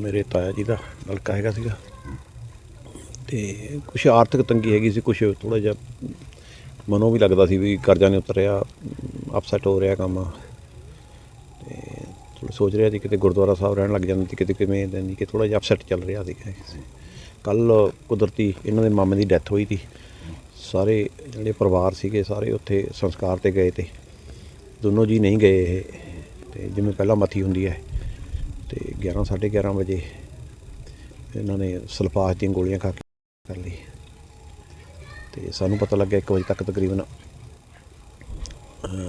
ਮੇਰੇ ਤਾਇਆ ਜੀ ਦਾ ਨਲਕਾ ਹੈਗਾ ਸੀਗਾ। ਤੇ ਕੁਝ ਆਰਥਿਕ ਤੰਗੀ ਹੈਗੀ ਸੀ ਕੁਝ ਥੋੜਾ ਜਿਹਾ ਮਨੋਂ ਵੀ ਲੱਗਦਾ ਸੀ ਵੀ ਕਰਜ਼ਾ ਨਹੀਂ ਉਤਰ ਰਿਹਾ ਅਪਸੈਟ ਹੋ ਰਿਹਾ ਕੰਮ। ਤੇ ਥੋੜ੍ਹਾ ਸੋਚ ਰਿਹਾ ਸੀ ਕਿਤੇ ਗੁਰਦੁਆਰਾ ਸਾਹਿਬ ਰਹਿਣ ਲੱਗ ਜਾਂਦੇ ਜਾਂਦੀ ਕਿਤੇ ਕਿਵੇਂ ਨਹੀਂ, ਕਿ ਥੋੜਾ ਜਿਹਾ ਅਪਸੈਟ ਚੱਲ ਰਿਹਾ ਸੀ ਕੱਲ ਕੁਦਰਤੀ ਇਹਨਾਂ ਦੇ ਮਾਮੇ ਦੀ ਡੈਥ ਹੋਈ ਸੀ। ਸਾਰੇ ਜਿਹੜੇ ਪਰਿਵਾਰ ਸੀਗੇ, ਸਾਰੇ ਉੱਥੇ ਸੰਸਕਾਰ ਤੇ ਗਏ ਤੇ। ਦੋਨੋਂ ਜੀ ਨਹੀਂ ਗਏ ਇਹ। ਤੇ ਜਿਵੇਂ ਪਹਿਲਾਂ ਮੱਥੀ ਹੁੰਦੀ ਹੈ ਤੇ 11 11:30 ਵਜੇ ਇਹਨਾਂ ਨੇ ਸਲਫਾਸ ਦੀਆਂ ਗੋਲੀਆਂ ਖਾ ਕੇ ਕਰ ਲਈ। ਤੇ ਸਾਨੂੰ ਪਤਾ ਲੱਗਿਆ 1 ਵਜੇ ਤੱਕ ਤਕਰੀਬਨ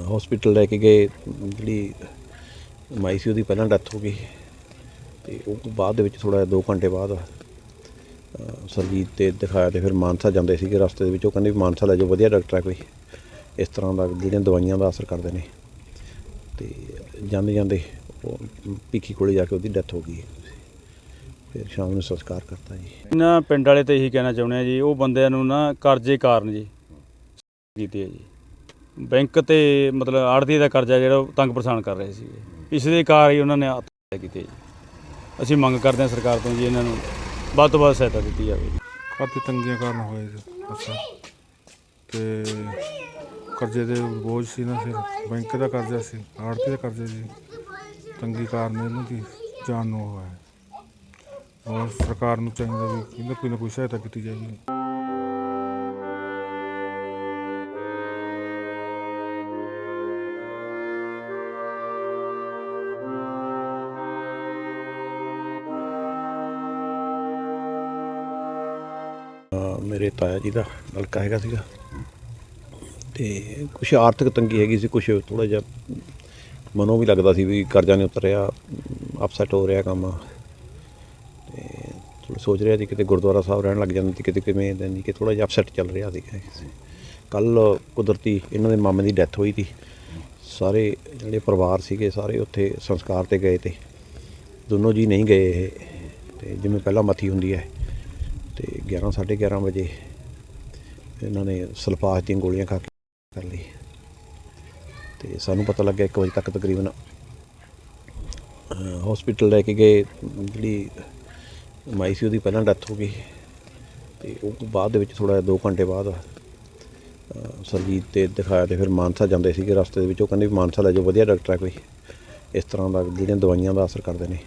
ਹਸਪੀਟਲ ਲੈ ਕੇ ਗਏ। ਜਿਹੜੀ ਮਾਈ ਸੀ ਉਹਦੀ ਪਹਿਲਾਂ ਡੈਥ ਹੋ ਗਈ। ਤੇ ਉਹ ਤੋਂ ਬਾਅਦ ਦੇ ਵਿੱਚ ਥੋੜਾ 2 ਘੰਟੇ ਬਾਅਦ ਸਰਜੀਤ ਤੇ ਦਿਖਾਇਆ ਤੇ ਫਿਰ ਮਾਨਸਾ ਜਾਂਦੇ ਸੀਗੇ ਰਸਤੇ ਦੇ ਵਿੱਚ। ਉਹ ਕਹਿੰਦੇ ਵੀ ਮਾਨਸਾ ਲੈ ਜਾਓ, ਵਧੀਆ ਡਾਕਟਰ ਹੈ ਕੋਈ। ਇਸ ਤਰ੍ਹਾਂ ਦਾ ਜਿਹੜੀਆਂ ਦਵਾਈਆਂ ਦਾ ਅਸਰ ਕਰਦੇ ਨੇ। ਤੇ ਜਾਂਦੇ ਜਾਂਦੇ ਉਹ ਭੀਖੀ ਕੋਲੇ ਜਾ ਕੇ ਉਹਦੀ ਡੈਥ ਹੋ ਗਈ ਫਿਰ ਸ਼ਾਮ ਨੂੰ ਸੰਸਕਾਰ ਕਰਤਾ ਜੀ। ਨਾ ਪਿੰਡ ਵਾਲੇ ਤੇ ਇਹੀ ਕਹਿਣਾ ਚਾਹੁੰਦੇ ਆ ਜੀ ਉਹ ਬੰਦਿਆਂ ਨੂੰ ਨਾ ਕਰਜ਼ੇ ਕਾਰਨ ਜੀ। ਕੀਤੀ ਹੈ ਜੀ। ਬੈਂਕ ਤੇ ਮਤਲਬ ਆੜਤੀ ਦਾ ਕਰਜ਼ਾ ਜਿਹੜਾ ਉਹ ਤੰਗ ਪਰੇਸ਼ਾਨ ਕਰ ਰਹੇ ਸੀਗੇ। ਇਸ ਦੇ ਕਾਰਨ ਹੀ ਉਹਨਾਂ ਨੇ ਆਤਮ ਹੱਤਿਆ ਕੀਤੀ ਜੀ। ਅਸੀਂ ਮੰਗ ਕਰਦੇ ਹਾਂ ਸਰਕਾਰ ਤੋਂ ਜੀ ਇਹਨਾਂ ਨੂੰ ਵੱਧ ਤੋਂ ਵੱਧ ਸਹਾਇਤਾ ਦਿੱਤੀ ਜਾਵੇ। ਕਾਫੀ ਤੰਗੀਆਂ ਕਾਰਨ ਹੋਏ ਜੀ। ਅੱਛਾ। ਤੇ ਕਰਜ਼ੇ ਦੇ ਬੋਝ ਸੀ ਨਾ ਫਿਰ। ਬੈਂਕ ਦਾ ਕਰਜ਼ਾ ਸੀ ਆੜਤੀ ਦਾ ਕਰਜ਼ਾ ਸੀ। ਤੰਗੀ ਕਾਰਨ ਇਹਨਾਂ ਦੀ, ਜਾਨ ਨੂੰ ਹੋਇਆ ਹੈ। ਔਰ ਸਰਕਾਰ ਨੂੰ ਚਾਹੀਦਾ ਵੀ ਇਹਨਾਂ ਕੋਈ ਨਾ ਕੋਈ ਸਹਾਇਤਾ ਕੀਤੀ ਜਾਵੇ। ਮੇਰੇ ਤਾਇਆ ਜੀ ਦਾ ਨਲਕਾ ਹੈਗਾ ਸੀਗਾ। ਤੇ ਕੁਝ ਆਰਥਿਕ ਤੰਗੀ ਹੈਗੀ ਸੀ ਕੁਝ ਥੋੜਾ ਜਿਹਾ ਮਨੋਂ ਵੀ ਲੱਗਦਾ ਸੀ ਵੀ ਕਰਜ਼ਾ ਨਹੀਂ ਉਤਰ ਰਿਹਾ ਅਪਸੈਟ ਹੋ ਰਿਹਾ ਕੰਮ। ਤੇ ਥੋੜ੍ਹਾ ਸੋਚ ਰਿਹਾ ਸੀ ਕਿਤੇ ਗੁਰਦੁਆਰਾ ਸਾਹਿਬ ਰਹਿਣ ਲੱਗ ਜਾਂਦੇ ਜਾਂਦੀ ਕਿਤੇ ਕਿਵੇਂ ਨਹੀਂ ਕਿ ਥੋੜਾ ਜਿਹਾ ਅਪਸੈਟ ਚੱਲ ਰਿਹਾ ਸੀ ਕੱਲ ਕੁਦਰਤੀ ਇਹਨਾਂ ਦੇ ਮਾਮੇ ਦੀ ਡੈਥ ਹੋਈ ਸੀ। ਸਾਰੇ ਜਿਹੜੇ ਪਰਿਵਾਰ ਸੀਗੇ, ਸਾਰੇ ਉੱਥੇ ਸੰਸਕਾਰ ਤੇ ਗਏ ਤੇ ਦੋਨੋਂ ਜੀ ਨਹੀਂ ਗਏ ਇਹ। ਤੇ ਜਿਵੇਂ ਪਹਿਲਾਂ ਮੱਥੀ ਹੁੰਦੀ ਹੈ, ਤੇ 11 11:30 ਵਜੇ ਇਹਨਾਂ ਨੇ ਸਲਫਾਸ ਦੀਆਂ ਗੋਲੀਆਂ ਖਾ ਕੇ ਕਰ ਲਈ ਤੇ ਸਾਨੂੰ ਪਤਾ ਲੱਗਿਆ 1 ਵਜੇ ਤੱਕ ਤਕਰੀਬਨ ਹਸਪੀਟਲ ਲੈ ਕੇ ਗਏ, ਜਿਹੜੀ ਮਾਈ ਸੀ ਉਹਦੀ ਪਹਿਲਾਂ ਡੈਥ ਹੋ ਗਈ। ਤੇ ਉਹ ਤੋਂ ਬਾਅਦ ਦੇ ਵਿੱਚ ਥੋੜਾ 2 ਘੰਟੇ ਬਾਅਦ ਸਰਜੀਤ ਤੇ ਦਿਖਾਇਆ ਤੇ ਫਿਰ ਮਾਨਸਾ ਜਾਂਦੇ ਸੀਗੇ ਰਸਤੇ ਦੇ ਵਿੱਚ। ਉਹ ਕਹਿੰਦੇ ਵੀ ਮਾਨਸਾ ਲੈ ਜਾਓ, ਵਧੀਆ ਡਾਕਟਰ ਹੈ ਕੋਈ। ਇਸ ਤਰ੍ਹਾਂ ਦਾ ਜਿਹੜੀਆਂ ਦਵਾਈਆਂ ਦਾ ਅਸਰ ਕਰਦੇ ਨੇ।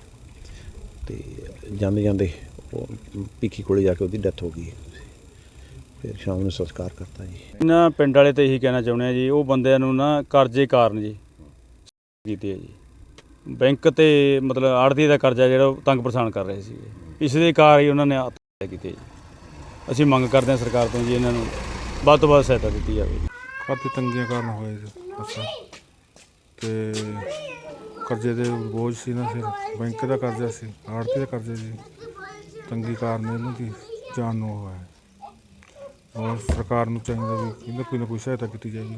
ਤੇ ਜਾਂਦੇ ਜਾਂਦੇ ਉਹ ਭੀਖੀ ਕੋਲੇ ਜਾ ਕੇ ਉਹਦੀ ਡੈਥ ਹੋ ਗਈ। ਫਿਰ ਸ਼ਾਮ ਨੂੰ ਸੰਸਕਾਰ ਕਰਤਾ ਜੀ। ਨਾ ਪਿੰਡ ਵਾਲੇ ਤੇ ਇਹੀ ਕਹਿਣਾ ਚਾਹੁੰਦੇ ਆ ਜੀ ਉਹ ਬੰਦਿਆਂ ਨੂੰ ਨਾ ਕਰਜ਼ੇ ਕਾਰਨ ਜੀ। ਕੀਤੀ ਹੈ ਜੀ। ਬੈਂਕ ਤੇ ਮਤਲਬ ਆੜਤੀ ਦਾ ਕਰਜ਼ਾ ਜਿਹੜਾ ਉਹ ਤੰਗ ਪਰੇਸ਼ਾਨ ਕਰ ਰਹੇ ਸੀਗੇ। ਇਸ ਦੇ ਕਾਰਨ ਹੀ ਉਹਨਾਂ ਨੇ ਆਤਮ ਹੱਤਿਆ ਕੀਤੀ ਹੈ ਜੀ। ਅਸੀਂ ਮੰਗ ਕਰਦੇ ਹਾਂ ਸਰਕਾਰ ਤੋਂ ਜੀ ਇਹਨਾਂ ਨੂੰ ਵੱਧ ਤੋਂ ਵੱਧ ਸਹਾਇਤਾ ਦਿੱਤੀ ਜਾਵੇ। ਕਾਫੀ ਤੰਗੀਆਂ ਕਾਰਨ ਹੋਏ ਜੀ ਅੱਛਾ। ਤੇ ਕਰਜ਼ੇ ਦੇ ਬੋਝ ਸੀ ਨਾ ਫਿਰ ਬੈਂਕ ਦਾ ਕਰਜ਼ਾ ਸੀ ਆੜਤੀ ਦਾ ਕਰਜ਼ਾ ਸੀ। ਤੰਗੀ ਕਾਰਨ ਇਹਨਾਂ ਦੀ ਜਾਨ ਨੂੰ ਹੋਇਆ। ਔਰ ਸਰਕਾਰ ਨੂੰ ਚਾਹੀਦਾ ਵੀ ਇਹਨਾਂ ਕੋਈ ਨਾ ਕੋਈ ਸਹਾਇਤਾ ਕੀਤੀ ਜਾਏਗੀ